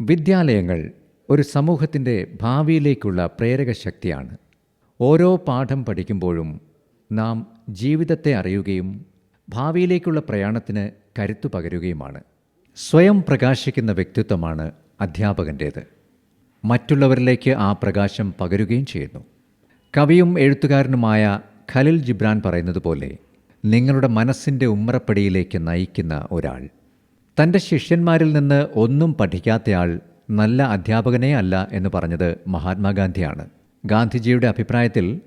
വിദ്യാലയങ്ങൾ ഒരു സമൂഹത്തിന്റെ ഭാവിയിലേക്കുള്ള പ്രേരക ശക്തിയാണ്. ഓരോ പാഠം പഠിക്കുമ്പോഴും നാം ജീവിതത്തെ അറിയുകയും ഭാവിയിലേക്കുള്ള പ്രയാണത്തിന് കരുത്തു പകരുകയുമാണ്. സ്വയം പ്രകാശിക്കുന്ന വ്യക്തിത്വമാണ് അധ്യാപകന്റേത്. മറ്റുള്ളവരിലേക്ക് ആ പ്രകാശം പകരുകയും ചെയ്യുന്നു. കവിയും എഴുത്തുകാരനുമായ ഖലിൽ ജിബ്രാൻ പറയുന്നത് പോലെ നിങ്ങളുടെ മനസ്സിന്റെ ഉമ്മറപ്പടിയിലേക്ക് നയിക്കുന്ന ഒരാൾ തന്റെ ശിഷ്യന്മാരിൽ നിന്ന് ഒന്നും പഠിക്കാത്തയാൾ നല്ല അധ്യാപകനേ അല്ല എന്ന് പറഞ്ഞത് മഹാത്മാഗാന്ധിയാണ്. ഗാന്ധിജിയുടെ അഭിപ്രായത്തിൽ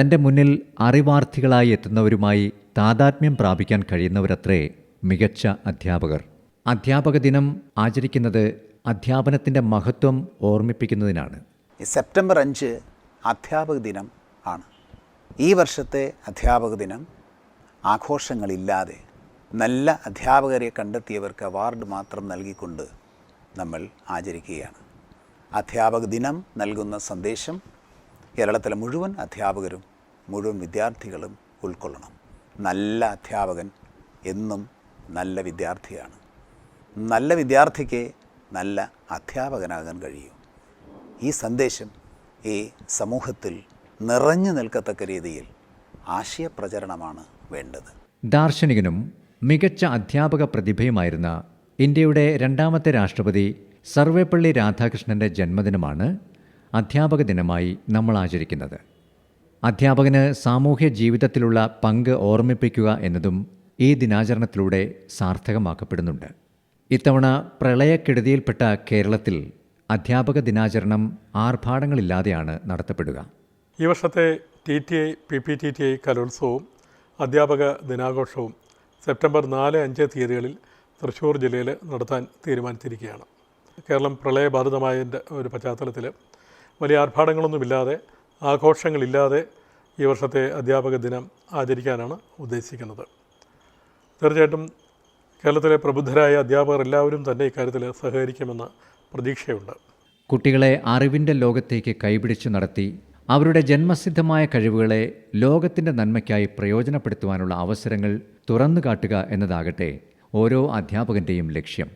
തന്റെ മുന്നിൽ അറിവാർത്ഥികളായി എത്തുന്നവരുമായി താതാത്മ്യം പ്രാപിക്കാൻ കഴിയുന്നവരത്രേ മികച്ച അധ്യാപകർ. അധ്യാപക ദിനം ആചരിക്കുന്നത് അധ്യാപനത്തിന്റെ മഹത്വം ഓർമ്മിപ്പിക്കുന്നതിനാണ്. സെപ്റ്റംബർ അഞ്ച് അധ്യാപക ദിനം ആണ്. ഈ വർഷത്തെ അധ്യാപക ദിനം ആഘോഷങ്ങളില്ലാതെ നല്ല അധ്യാപകരെ കണ്ടെത്തിയവർക്ക് അവാർഡ് മാത്രം നൽകിക്കൊണ്ട് നമ്മൾ ആചരിക്കുകയാണ്. അധ്യാപക ദിനം നൽകുന്ന സന്ദേശം കേരളത്തിലെ മുഴുവൻ അധ്യാപകരും മുഴുവൻ വിദ്യാർത്ഥികളും ഉൾക്കൊള്ളണം. നല്ല അധ്യാപകൻ എന്നും നല്ല വിദ്യാർത്ഥിയാണ്. നല്ല വിദ്യാർത്ഥിക്ക് നല്ല അധ്യാപകനാകാൻ കഴിയും. ഈ സന്ദേശം ഈ സമൂഹത്തിൽ നിറഞ്ഞു നിൽക്കത്തക്ക രീതിയിൽ ആശയപ്രചരണമാണ് വേണ്ടത്. ദാർശനികനും മികച്ച അധ്യാപക പ്രതിഭയുമായിരുന്ന ഇന്ത്യയുടെ രണ്ടാമത്തെ രാഷ്ട്രപതി സർവേപ്പള്ളി രാധാകൃഷ്ണന്റെ ജന്മദിനമാണ് അധ്യാപക ദിനമായി നമ്മൾ ആചരിക്കുന്നത്. അധ്യാപകന് സാമൂഹ്യ ജീവിതത്തിലുള്ള പങ്ക് ഓർമ്മിപ്പിക്കുക എന്നതും ഈ ദിനാചരണത്തിലൂടെ സാർത്ഥകമാക്കപ്പെടുന്നുണ്ട്. ഇത്തവണ പ്രളയക്കെടുതിയിൽപ്പെട്ട കേരളത്തിൽ അധ്യാപക ദിനാചരണം ആർഭാടങ്ങളില്ലാതെയാണ് നടത്തപ്പെടുക. ഈ വർഷത്തെ T T I P P T T I കലോത്സവവും അധ്യാപക ദിനാഘോഷവും സെപ്റ്റംബർ നാല് അഞ്ച് തീയതികളിൽ തൃശ്ശൂർ ജില്ലയിൽ നടത്താൻ തീരുമാനിച്ചിരിക്കുകയാണ്. കേരളം പ്രളയബാധിതമായതിന്റെ ഒരു പശ്ചാത്തലത്തിൽ വലിയ ആർഭാടങ്ങളൊന്നുമില്ലാതെ ആഘോഷങ്ങളില്ലാതെ ഈ വർഷത്തെ അധ്യാപക ദിനം ആചരിക്കാനാണ് ഉദ്ദേശിക്കുന്നത്. തീർച്ചയായിട്ടും കേരളത്തിലെ പ്രബുദ്ധരായ അധ്യാപകർ എല്ലാവരും തന്നെ ഇക്കാര്യത്തിൽ സഹകരിക്കുമെന്ന പ്രതീക്ഷയുണ്ട്. കുട്ടികളെ അറിവിന്റെ ലോകത്തേക്ക് കൈപിടിച്ച് നടത്തി അവരുടെ ജന്മസിദ്ധമായ കഴിവുകളെ ലോകത്തിന്റെ നന്മയ്ക്കായി പ്രയോജനപ്പെടുത്തുവാനുള്ള അവസരങ്ങൾ തുറന്നു കാട്ടുക എന്നതാകട്ടെ ഓരോ അധ്യാപകന്റെയും ലക്ഷ്യം.